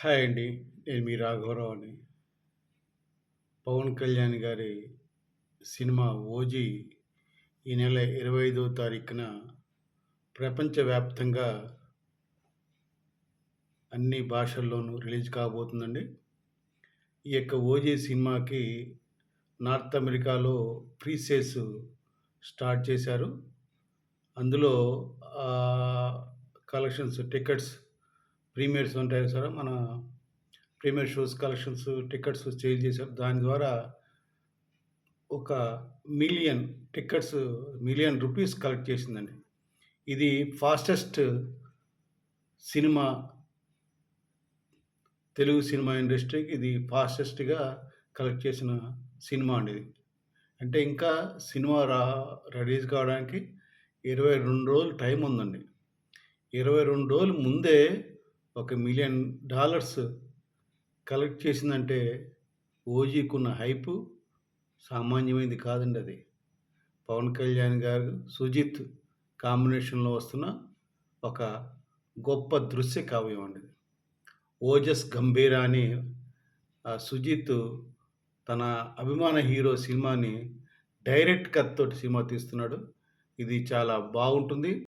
Hi అండి. నేను మీ రాఘవరావు అని. పవన్ కళ్యాణ్ గారి సినిమా 'ఓజీ' ఈ నెల 25వ తారీఖున ప్రపంచవ్యాప్తంగా అన్ని భాషల్లోనూ రిలీజ్ కాబోతుందండి. ఈ యొక్క 'ఓజీ' సినిమాకి నార్త్ అమెరికాలో ప్రీసేస్ స్టార్ట్ చేశారు. అందులో కలెక్షన్స్ టికెట్స్ ప్రీమియర్స్ ఉంటాయి సార్ మన premiere shows collections tickets sale చేశారు. దాని ద్వారా ఒక million tickets million rupees collect చేసిందండి. ఇది ఫాస్టెస్ట్ సినిమా తెలుగు సినిమా ఇండస్ట్రీకి ఇది ఫాస్టెస్ట్‌గా కలెక్ట్ చేసిన సినిమా అండి ఇది. అంటే ఇంకా సినిమా రా రిలీజ్ కావడానికి 22 రోజులు టైం ఉందండి. ఇరవై రెండు రోజులు ముందే ఒక మిలియన్ డాలర్స్ కలెక్ట్ చేసిందంటే 'ఓజీ'కున్న హైపు సామాన్యమైనది కాదండి అది. పవన్ కళ్యాణ్ గారు, సుజిత్ కాంబినేషన్‌లో వస్తున్న ఒక గొప్ప దృశ్య కావ్యం అండి ఇది. 'ఓజస్ గంభీర' అని సుజిత్ తన అభిమాన హీరో సినిమాని డైరెక్ట్ కట్ తోటి సినిమా తీస్తున్నాడు. ఇది చాలా బాగుంటుంది.